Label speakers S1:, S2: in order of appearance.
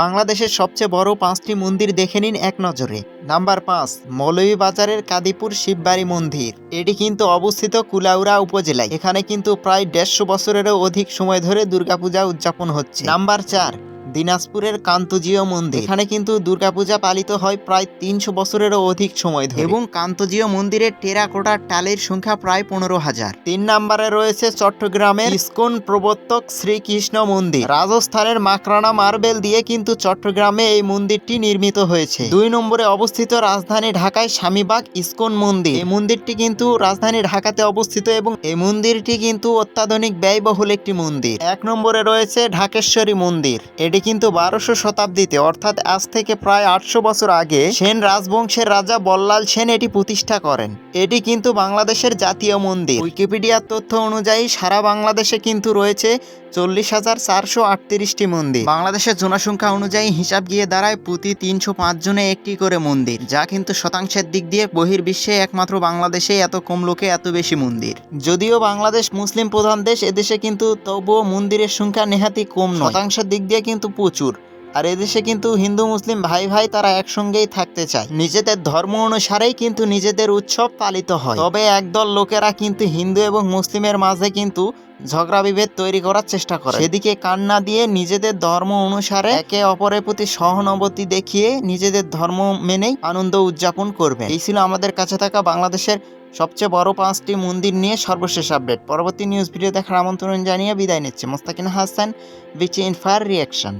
S1: বাংলাদেশের সবচেয়ে বড় পাঁচটি মন্দির দেখে নিন এক নজরে। নাম্বার পাঁচ, মৌলভীবাজারের কাদিপুর শিববাড়ি মন্দির। এটি কিন্তু অবস্থিত কুলাউড়া উপজেলায়। এখানে কিন্তু প্রায় দেড়শো বছরেরও অধিক সময় ধরে দুর্গাপূজা উদযাপন হচ্ছে। নাম্বার চার দিনাজপুরের কান্তজীয় মন্দির। এখানে কিন্তু দুর্গাপূজা পালিত হয় প্রায় তিনশো বছরেরও অধিক সময় ধরে। এবং কান্তজিও মন্দিরের টেরাকোটার টালের সংখ্যা প্রায় পনেরো হাজার। তিন নম্বরে রয়েছে চট্টগ্রামের ইস্কন প্রবর্তক শ্রীকৃষ্ণ মন্দির। রাজস্থানের মাকরানা মার্বেল দিয়ে কিন্তু চট্টগ্রামে এই মন্দিরটি নির্মিত হয়েছে। দুই নম্বরে অবস্থিত রাজধানী ঢাকায় স্বামীবাগ ইস্কন মন্দির। এই মন্দিরটি কিন্তু রাজধানী ঢাকাতে অবস্থিত এবং এই মন্দিরটি কিন্তু অত্যাধুনিক ব্যয়বহুল একটি মন্দির। এক নম্বরে রয়েছে ঢাকেশ্বরী মন্দির। এটি কিন্তু বারোশো শতাব্দীতে, অর্থাৎ আজ থেকে প্রায় আটশো বছর আগে, সেন রাজবংশের রাজা বল্লাল সেন এটি প্রতিষ্ঠা করেন। এটি কিন্তু বাংলাদেশের জাতীয় মন্দির। উইকিপিডিয়ার তথ্য অনুযায়ী সারা বাংলাদেশে কিন্তু রয়েছে চল্লিশ হাজার চারশো আটত্রিশটি মন্দির। বাংলাদেশের জনসংখ্যা অনুযায়ী হিসাব গিয়ে দাঁড়ায় প্রতি তিনশো পাঁচ জনে একটি করে মন্দির, যা কিন্তু শতাংশের দিক দিয়ে বহির্বিশ্বে একমাত্র বাংলাদেশে এত কম লোকে এত বেশি মন্দির। যদিও বাংলাদেশ মুসলিম প্রধান দেশ, এদেশে কিন্তু তবুও মন্দিরের সংখ্যা নেহাতি কম নয়। শতাংশের দিক দিয়ে কিন্তু প্রচুর। আর এদেশে কিন্তু হিন্দু, মুসলিম ভাই ভাই তারা একসঙ্গেই থাকতে চায়। নিজেদের ধর্ম অনুসারেই কিন্তু নিজেদের উৎসব পালিত হয়। তবে একদল লোকেরা কিন্তু হিন্দু এবং মুসলিমের মাঝে কিন্তু ঝগড়া বিভেদ তৈরি করার চেষ্টা করে। সেদিকে কান্না দিয়ে নিজেদের ধর্ম অনুসারে একে অপরের প্রতি সহানুভূতি দেখিয়ে নিজেদের ধর্ম মেনেই আনন্দ উদযাপন করবে। এই ছিল আমাদের কাছে থাকা বাংলাদেশের সবচেয়ে বড় পাঁচটি মন্দির নিয়ে সর্বশেষ আপডেট। পরবর্তী নিউজ ভিডিও দেখার আমন্ত্রণ জানিয়ে বিদায় নিচ্ছে। মোস্তাকিন হাসান, বিচ ইনফায়ার রিয়াকশন।